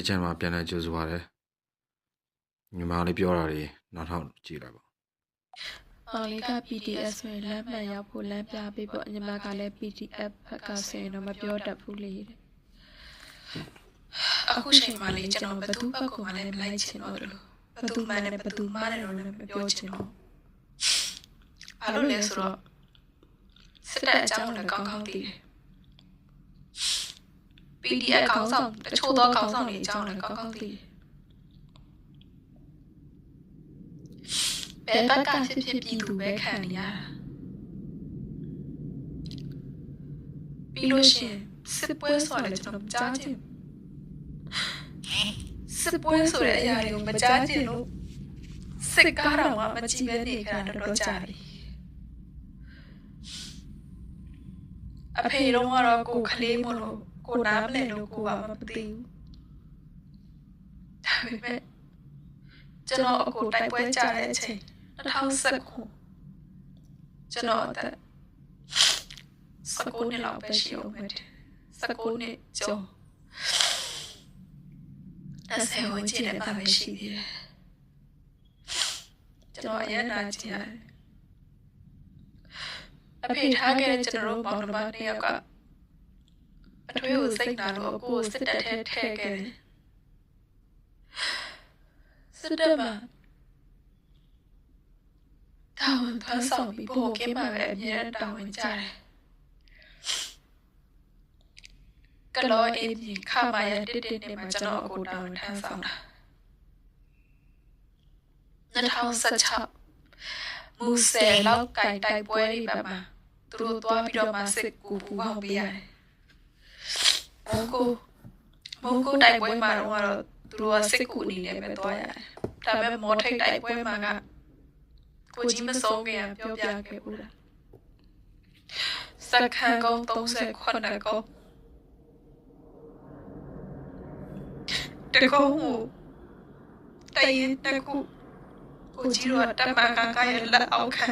ကဲဒီတစ်ချက်မှာပြန်လဲကြိုးစားပါတယ်ညီမလေးပြောတာတွေနောက်ထောင်ကြည့်လိုက်ပါအောင်လေးက PDF ဆိုရင်လမ်းမှန်ရောက်ဖို့လမ်းပြပေးဖို့ညီမကလည်း PDF ဘက်ကဆိုရင်တော့မပြောတတ်ဘူးလေတဲ့အခုချိန်မှလေကျွန်တော်ဘသူဘက်ကမှလည်းမလိုက်ချင်တော့တယ်လို့ဘသူမှလည်းဘသူမှလည်းတော့လည်းမပြောချင်တော့ဘာလို့လဲဆိုတော့စစ်တပ်အကြောင်းလည်းကောင်းကောင်းသိတယ် PDF ခေါင်းဆောင်တချို့သောခေါင်းဆောင်တွေအကြောင်းလည်းကောင်းကောင်းသိတယ်ဘယ်ဘက်ကဖြစ်ဖြစ်ပြည်သူပဲခံနေရတာပြီးလို့ရှိရင်စစ်ပွဲဆိုတာလည်းကျွန်တော်မကြားချင်ဘူးစစ်ပွဲဆိုတဲ့အရာတွေကိုမကြားချင်လို့စစ်ကားတော့မှမကြည့်ပဲနေကြတာတော့ကြာပြီအဖေတော့ကတော့ကိုခလေးမလို့ ကိုနားမလဲလို့ကိုကမသိဘူးဒါပေမဲ့ကျွန်တော်အကိုတိုက်ပွဲကြတဲ့အချိန်2019ကျွန်တော်အသက်19နှစ်လောက်ပဲရှိအောင်ပဲ19နှစ်ကျော်အဆယ်ဝင်ကျင်တဲ့ပါပဲရှိသေးတယ်ကျွန်တော်အရင်နာကြည့်ရတယ်အဖေထားခဲ့တဲ့ကျွန်တော်တို့ပေါင်းတစ်ပါးတစ်ယောက်က အထွေးကိုစိတ်နာလို့အကိုကိုစစ်တပ်ထဲထည့်ခဲ့တယ်စစ်တပ်မှာတာဝန်ထမ်းဆောင်ပြီးပို့ကင်းမှာပဲအမြဲတာဝန်ကြတယ်ကလောအေးပြင်ခမာရတစ်တစ်နဲ့မှာကျွန်တော်အကိုတာဝန်ထမ်းဆောင်တာ2016မူဆယ်လောက်ကင်တိုက်ပွဲတွေပဲမှာသူတို့သွားပြီးတော့မှစစ်ကူပူပေါင်းပေးရတယ် မုံကိုမုံကိုတိုက်ပွဲမှာတော့သူတို့ကစစ်ကူအနေနဲ့ပဲသွားရတယ်ဒါပေမဲ့မော်ထိတ်တိုက်ပွဲမှာကကိုကြီးမဆုံးခင်ကပြောပြခဲ့ဘူးလားစက္ကန့်ကုန်း38ကုန်းတကုန်းကိုတရင်တကူကိုကြီးတို့ကတမန်ကကရဲ့လက်အောက်ခံ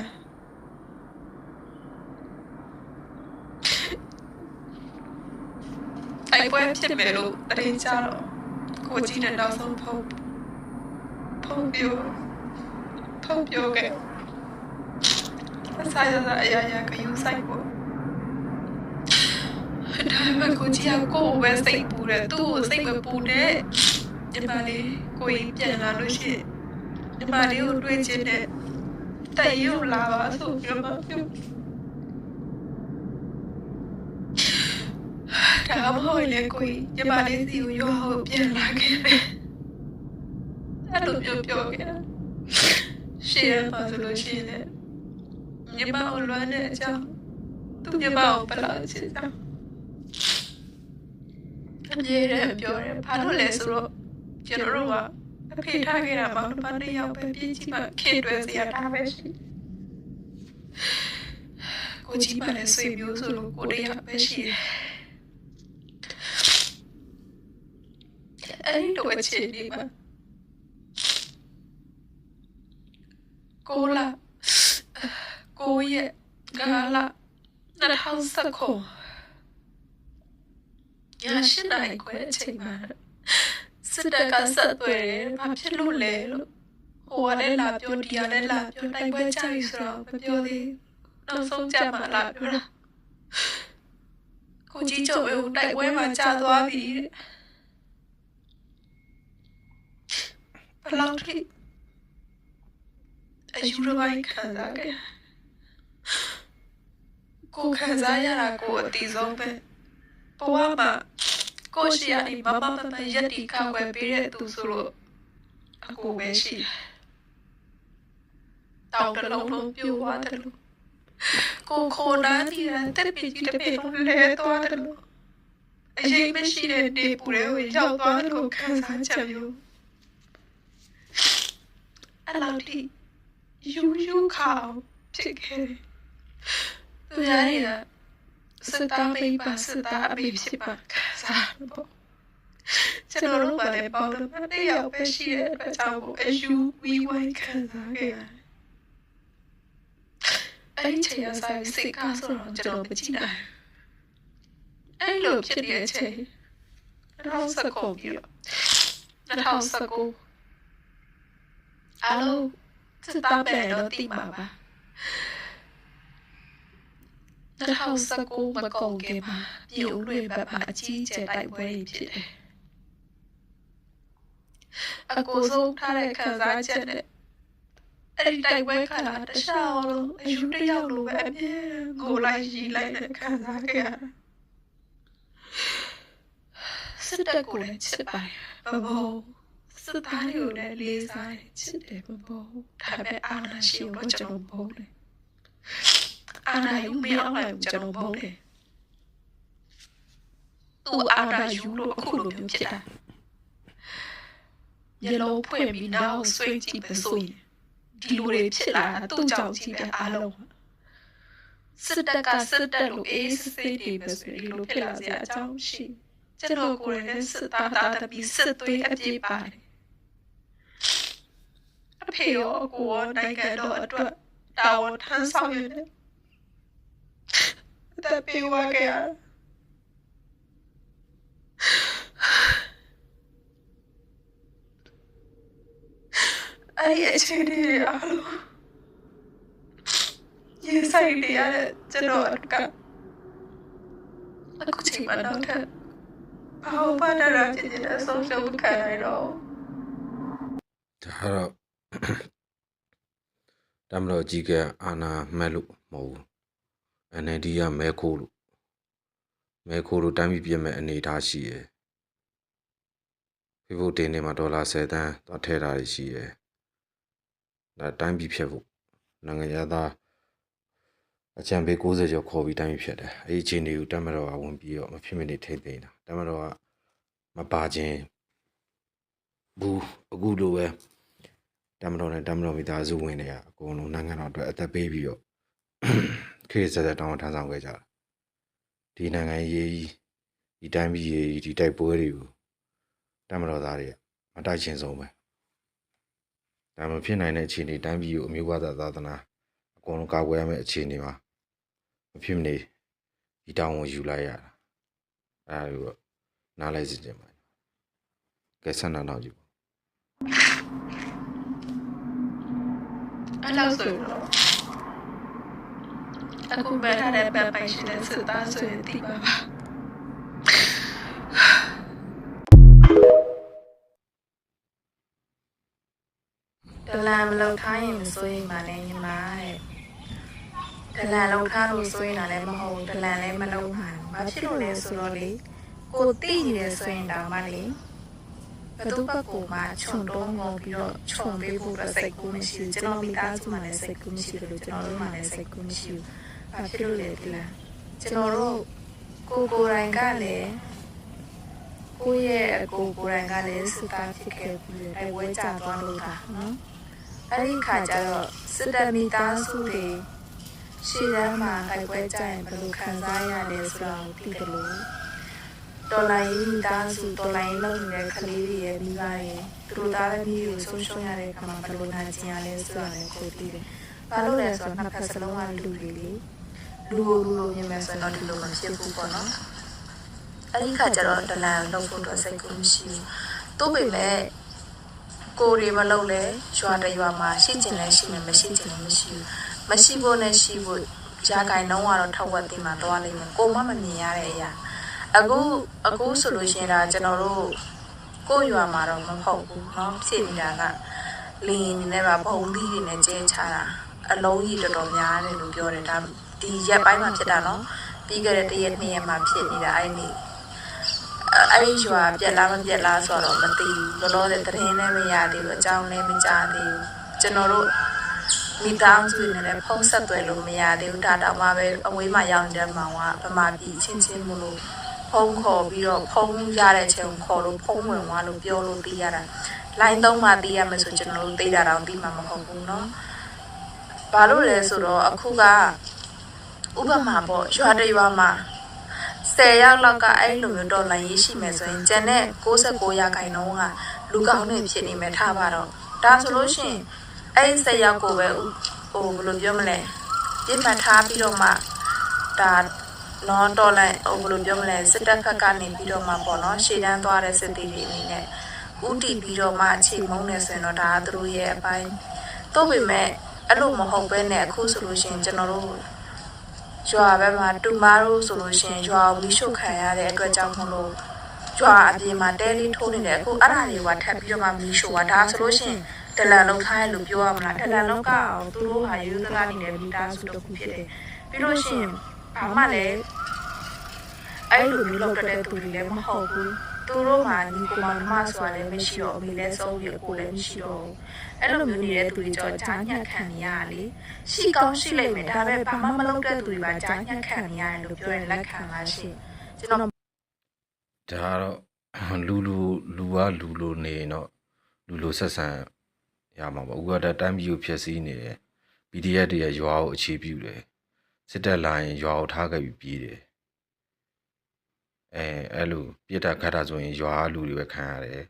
အိုက်ပွဲဖြစ်မယ်လို့တရင်ကြတော့ကိုကြီးတဲ့နောက်ဆုံးဖုန်းဖုန်းပြောဖုန်းပြောခဲ့အစားရစားအရာရာကယူဆိုင်ကိုဒါပေမဲ့ကိုကြီးကကိုယ်ပဲစိတ်ပူတယ်သူ့ကိုစိတ်ပဲပူတယ်ညီမလေးကိုကြီးပြန်လာလို့ရှိရင်ညီမလေးကိုတွေ့ချင်တဲ့တိုင်ရုံလာပါဆိုပြီးတော့ ပြောဒါမှမဟုတ်လေကိုကြီးညီမလေးစီကိုရောဟုတ်ပြန်လာခဲ့တယ်အဲ့လိုပြောပြောခဲ့ရှေ့ရပါဆိုလို့ရှိရင်ညီမကိုလွမ်းတဲ့အကြောင်းသူညီမကိုဘယ်လောက်ချစ်ကြောင်းအမြဲတမ်းပြောတယ်ဘာလို့လဲဆိုတော့ကျွန်တော်တို့ကအဖေထားခဲ့တာမှဘာတစ်ယောက်ပဲပြည့်ချီမှခေတွယ်စရာဒါပဲရှိကိုကြီးပါလေဆွေမျိုးဆိုလို့ကိုတယောက်ပဲရှိတယ် အဲ့ဒီတော့အခြေအနေမှာကိုလာကိုရဲ့ဂါလာ2019ညရှိနိုင်ခွဲအချိန်မှာစစ်တပ်ကဆက်သွယ်တယ်ဘာဖြစ်လို့လဲလို့ဟိုကလည်းလာပြောဒီကလည်းလာပြောတိုက်ပွဲကြပြီဆိုတော့မပြောသေးနောက်ဆုံးကြမှာလာပြောတာကိုကြီးကျော်ဝဲတိုက်ပွဲမှာကြာသွားပြီတဲ့ ဘလောက်ထိအယူရပိုင်းခံစားခဲ့ကိုခံစားရတာကိုအတီးဆုံးပဲဘဝမှာကိုရှိရနေမမမမရက်တီခောက်ွယ်ပေးတဲ့သူဆိုလို့အကိုပဲရှိတောင်းတလုံးလုံးပြိုးသွားတယ်လို့ကိုခိုနာနေတာတက်ပီကြီးတပေလုံးလဲသွားတယ်လို့အရေးမရှိတဲ့နေပူတွေကိုရောက်သွားတယ်လို့ခံစားချက်မျိုး အဲ့လောက်ထိယူယူခေါဖြစ်ခဲ့တယ်သူရရစစ်သားမိပါစစ်သားအမေဖြစ်ပါခံစားလို့ကျွန်တော်တို့ကလည်းပေါင်းတော့တယောက်ပဲရှိတဲ့အတွက်ကြောင့်အယူဝီဝိုင်းခံစားခဲ့ရတယ်အဲ့ဒီချိန်ကစားစိတ်ကားဆိုတော့ကျွန်တော်မကြည့်နိုင်အဲ့လိုဖြစ်တဲ့အချိန်2019ပြီးတော့2019 အားလုံးစစ်သားမယ်တော့တိမှာပါ2019မကုန်ခင်မှာပြည်ဦးလွေဘက်မှာအကြီးကျယ်တိုက်ပွဲတွေဖြစ်တယ်အကိုဆုံးထားတဲ့ခံစားချက်နဲ့အဲ့ဒီတိုက်ပွဲခါလာတခြားလို့အယူတယောက်လိုပဲအပြင်းကိုလိုက်ရီလိုက်တဲ့ခံစားခဲ့ရစစ်တပ်ကိုလည်းချစ်ပါတယ်မဘော စစ်သားတွေကိုလည်းလေးစားတယ်ချစ်တယ်မဘောဒါပေမဲ့အာဏာရှင်ကိုကျွန်တော်ဘုန်းတယ်အာဏာယူမအောင်လိုက်ကျွန်တော်ဘုန်းတယ်သူအာဏာယူလို့အခုလိုမျိုးဖြစ်တာမျက်လုံးဖွင့်ပြီးနောက်ဆွေးကြည့်ပဲဆိုရင်ဒီလိုတွေဖြစ်လာတာသူ့ကြောင့်ကြီးပဲအားလုံးစစ်တပ်ကစစ်တပ်လို့အေးစစ်တွေပဲဆိုရင်ဒီလိုဖြစ်လာစရာအကြောင်းရှိကျွန်တော်ကိုယ်လည်းစစ်သားသားတပီစစ်သွေးအပြည့်ပါတယ် အဖေရောအကိုရောနိုင်ငံတော်အတွက်တာဝန်ထမ်းဆောင်ရတဲ့အသက်ပေးဝခဲ့ရအဲ့ဒီအခြေအနေတွေအားလုံးရင်ဆိုင်နေရတဲ့ကျွန်တော်ကအခုချိန်မှတော့ထပ်ဘာလို့ပါဒရာဖြစ်နေတဲ့အဆုံးရှုံးခံရတော့ဒါကတော့ တမလို့ကြီးကအာနာမဲ့လို့မဟုတ်ဘူး NLD ကမဲခိုးလို့မဲခိုးလို့တိုင်းပြည်ပြည့်မဲ့အနေအထားရှိရယ်ဖေဖို့တင်နေမှာဒေါ်လာ10တန်းသွားထည့်တာရှိရယ်ဒါတိုင်းပြည်ဖြတ်ဖို့နိုင်ငံရသားအချံပေး60ကျော်ခေါ်ပြီးတိုင်းပြည်ဖြတ်တယ်အဲ့ဒီအချိန်တွေကိုတမတော်ကဝင်ပြီးတော့မဖြစ်မနေထိမ့်သိမ်းတာတမတော်ကမပါခြင်းဘူးအခုလိုပဲ တမတော်နဲ့တမတော်မိသားစုဝင်တွေကအကုန်လုံးနိုင်ငံတော်အတွက်အသက်ပေးပြီးတော့ခေတ်ဆက်ဆက်တောင်းထမ်းဆောင်ခဲ့ကြတာဒီနိုင်ငံရေးကြီးဒီတိုင်းပြည်ရေးကြီးဒီတိုက်ပွဲတွေကိုတမတော်သားတွေကမတိုက်ချင်းဆုံးပဲဒါမှဖြစ်နိုင်တဲ့အခြေအနေတိုင်းပြည်ကိုအမျိုးသားသာသနာအကုန်လုံးကာကွယ်ရမယ့်အခြေအနေမှာမဖြစ်မနေဒီတောင်းကိုယူလိုက်ရတာအဲဒါကိုနားလဲစီခြင်းပါကဲဆန္ဒနောက်ကြည့် အဲ့လောက်ဆိုတော့အခုပဲထားတဲ့ပတ်ပိုင်ရှင်တဲ့စစ်သားဆိုရင်ဒီပါပါဒလန်မလောက်ထားရင်မစိုးရင်ပါနဲ့ညီမတဲ့ဒလန်လောက်ထားလို့စိုးရင်လည်းမဟုတ်ဒလန်လည်းမလောက်မှာဘာဖြစ်လို့လဲဆိုတော့လေကိုတိနေတယ်ဆိုရင်တောင်မှလေ ဘသူဘက်ကိုမှခြုံတုံးငေါ်ပြီးတော့ခြုံပေးဖို့အတွက်စိတ်ကူးမရှိဘူးကျွန်တော်မိသားစုမှလည်းစိတ်ကူးမရှိဘူးလို့ကျွန်တော်တို့မှလည်းစိတ်ကူးမရှိဘူးဘာဖြစ်လို့လဲဒီလားကျွန်တော်တို့ကိုကိုယ်တိုင်ကလည်းကိုယ့်ရဲ့အကိုကိုယ်တိုင်ကလည်းစတာဖြစ်ခဲ့ပြီးတိုက်ပွဲကြသွားလို့တာနော်အဲ့ဒီခါကျတော့စစ်တပ်မိသားစုတွေရှေ့တန်းမှာတိုက်ပွဲကြရင်ဘယ်လိုခံစားရလဲဆိုတာကိုသိတယ်လို့ တော်လိုင်းမိသားစုတော်လိုင်းလုံးနေတဲ့ကလေးတွေရဲ့မိဘတွေသူတို့သားသမီးကိုဆုံးရှုံးရတဲ့အခါမှာဘယ်လိုနာကျင်ရလဲဆိုတာလည်းကိုသိတယ်။ဘာလို့လဲဆိုတော့နှစ်ဖက်စလုံးကလူတွေလေလူကိုလူလိုမြင်မယ်ဆိုတော့ဒီလိုမဖြစ်ဘူးပေါ့နော်။အဲ့ဒီခါကျတော့ဒလန်လုံးဖို့တော့စိတ်ကူးမရှိဘူး။သို့ပေမဲ့ကိုယ်တွေမလုပ်လဲရွာတရွာမှာရှိကျင်လဲရှိမယ်မရှိကျင်လဲမရှိဘူး။မရှိဖို့နဲ့ရှိဖို့ကြာကိုင်တော့ကတော့ထောက်ဝက်တင်မှာတော့လိမ့်မယ်။ကိုမမမြင်ရတဲ့အရာ အခုအခုဆိုလို့ရှိရင်ဒါကျွန်တော်တို့ကိုယ့်ရွာမှာတော့မဟုတ်ဘူးเนาะဖြစ်နေတာကလင်းနေနဲ့ပါဘုံသီးတွေနဲ့ကျဲချတာအလုံးကြီးတော်တော်များတယ်လို့ပြောတယ်ဒါဒီရက်ပိုင်းမှာဖြစ်တာเนาะပြီးခဲ့တဲ့တရက်နှစ်ရက်မှာဖြစ်နေတာအဲ့ဒီအဲ့ဒီရွာပြက်လားမပြက်လားဆိုတော့မသိဘူးလောလောဆယ်သတင်းလည်းမရသေးဘူးအကြောင်းလည်းမကြားသေးဘူးကျွန်တော်တို့မိသားစုနဲ့လည်းဖုံးဆက်သွယ်လို့မရသေးဘူးဒါတောင်မှပဲအဝေးမှာရောက်နေတဲ့မောင်ကဗမာပြည်ချင်းချင်းမလို့ ဖုံးခေါ်ပြီးတော့ဖုံးရတဲ့အချိန်ခေါ်လို့ဖုံးဝင်သွားလို့ပြောလို့သိရတာလိုင်းသုံးမှသိရမယ်ဆိုကျွန်တော်တို့သိတာတော့သိမှာမဟုတ်ဘူးเนาะဘာလို့လဲဆိုတော့အခုကဥပမာပေါ့ရွာတရွာမှာ10ရောက်လောက်ကအဲ့လိုမျိုးတော်လိုင်းရေးရှိမယ်ဆိုရင်ကျန်တဲ့69ရာခိုင်နှုန်းကလူကောင်းတွေဖြစ်နေမယ်ထားပါတော့ဒါဆိုလို့ရှိရင်အဲ့ဒီ10ရောက်ကိုပဲဟိုဘယ်လိုပြောမလဲပြစ်မှတ်ထားပြီးတော့မှဒါ နော်တော်လိုက်ဟိုဘယ်လိုပြောမလဲစစ်တပ်ဖက်ကနေပြီးတော့မှပေါ့နော်ရှေ့တန်းသွားတဲ့စစ်တီတွေအနေနဲ့ဥတီပြီးတော့မှအခြေမုန်းနေဆိုရင်တော့ဒါကသူတို့ရဲ့အပိုင်းတော့ပေမဲ့အဲ့လိုမဟုတ်ဘဲနဲ့အခုဆိုလို့ရှိရင်ကျွန်တော်တို့ရွာဘက်မှာတူမားတို့ဆိုလို့ရှိရင်ရွာကိုမီးရှို့ခံရတဲ့အတွက်ကြောင့်မလို့ရွာအပြင်မှာတဲလေးထိုးနေတယ်အခုအဲ့ဒါတွေကထပ်ပြီးတော့မှမီးရှို့တာဒါဆိုလို့ရှိရင်တလန်လုံးခိုင်းလို့ပြောရမလားတလန်လုံးကအောင်သူတို့ဟာယူသလားနေတဲ့မိသားစုတစ်ခုဖြစ်တယ်ပြီးလို့ရှိရင် ဘာမှလည်းအဲ့လိုမျိုးလောက်တဲ့သူတွေလည်းမဟုတ်ဘူးသူတို့မှညီကိုမမဆိုတာလည်းမရှိတော့အမေလည်းဆုံးပြီးအကိုလည်းမရှိတော့အဲ့လိုမျိုးနေတဲ့သူတွေကြောင့်ဂျာညက်ခံနေရလေရှိကောင်းရှိလိမ့်မယ်ဒါပေမဲ့ဘာမှမလုပ်တဲ့သူတွေပါဂျာညက်ခံနေရတယ်လို့ပြောရင်လက်ခံပါရှင်ကျွန်တော်ဒါကတော့လူလူလူကလူလူနေရင်တော့လူလူဆက်ဆံရမှာပေါ့ဥက္ကဋ္ဌတိုင်းပြည်ကိုဖျက်ဆီးနေတယ် PDF တွေရဲ့ရွာကိုအခြေပြုတယ် စစ်တပ်လာရင်ရွာကိုထားခဲ့ပြီးပြေးတယ်အဲအဲ့လိုပြစ်တာခတ်တာဆိုရင်ရွာကလူတွေပဲခံရတယ်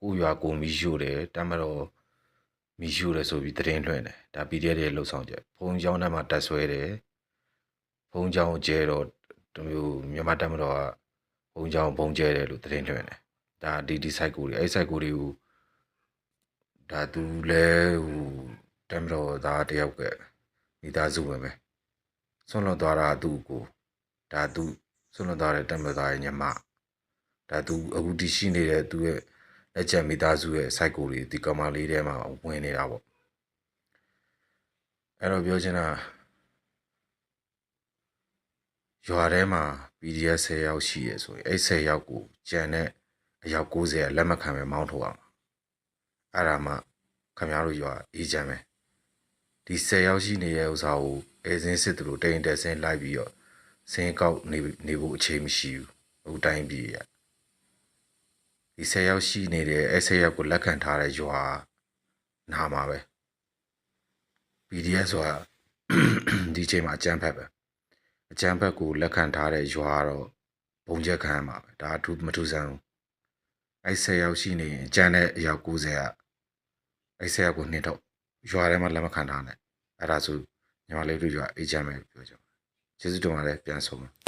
ကိုရွာကိုမီးရှို့တယ်တမ်းမတော့မီးရှို့တယ်ဆိုပြီးတရင်လွှင့်တယ်ဒါ PDF တွေရဲ့လှုပ်ဆောင်ချက်ဘုံကျောင်းထဲမှာတက်ဆွဲတယ်ဘုံကျောင်းကျဲတော့တမျိုးမြန်မာတမ်းမတော်ကဘုံကြောင်ဘုံကျဲတယ်လို့သတင်းလွှင့်တယ်ဒါဒီဒီ site ကိုတွေအဲ့ site ကိုတွေကိုဒါသူလဲဟိုတမ်မတော်သားတယောက်ကမိသားစုဝင်ပဲ ဆွန့်လွတ်သွားတာသူ့ကိုဒါသူဆွန့်လွတ်သွားတဲ့တမ်မတော်သားရဲ့ညီမဒါသူအခုတည်ရှိနေတဲ့သူရဲ့လက်ချက်မိသားစုရဲ့ site ကိုတွေဒီကမာလေးထဲမှာဝင်နေတာပေါ့အဲ့တော့ပြောချင်တာရွာထဲမှာ PDF 10ယောက်ရှိရဆိုရင်အဲ့10ယောက်ကိုကြံတဲ့အယောက်90ကလက်မခံပဲမောင်းထုတ်အောင်အဲ့ဒါမှခင်ဗျားတို့ရွာအေးချမ်းပဲဒီ10ယောက်ရှိနေတဲ့ဥစ္စာကို အဲစင်းစစ်သူတို့တိန်တက်စင်းလိုက်ပြီးတော့စင်းကောက်နေနေဖို့အခြေမရှိဘူးအခုတိုင်းပြည်ရဒီ10ယောက်ရှိနေတဲ့အဲ့10ယောက်ကိုလက်ခံထားတဲ့ရွာနာမှာပဲ PDF ဆိုတာဒီချိန်မှာအကြမ်းဖက်ပဲအကျန်းဘက်ကိုလက်ခံထားတဲ့ရွာကတော့ဘုံချက်ခံရမှာပဲဒါအထူးမထူးဆန်းဘူးအဲ့ဆယ်ယောက်ရှိနေရင်အကျန်းတဲ့အယောက်90ကအဲ့ဆယ်ယောက်ကိုနှင်းတော့ရွာထဲမှာလက်မခံထားနဲ့အဲ့ဒါဆို ညီမလေးတို့ရွာအေးချမ်းပဲပြောကြပါကျေးဇူးတင်ပါတယ်ပြန်ဆုံးပါ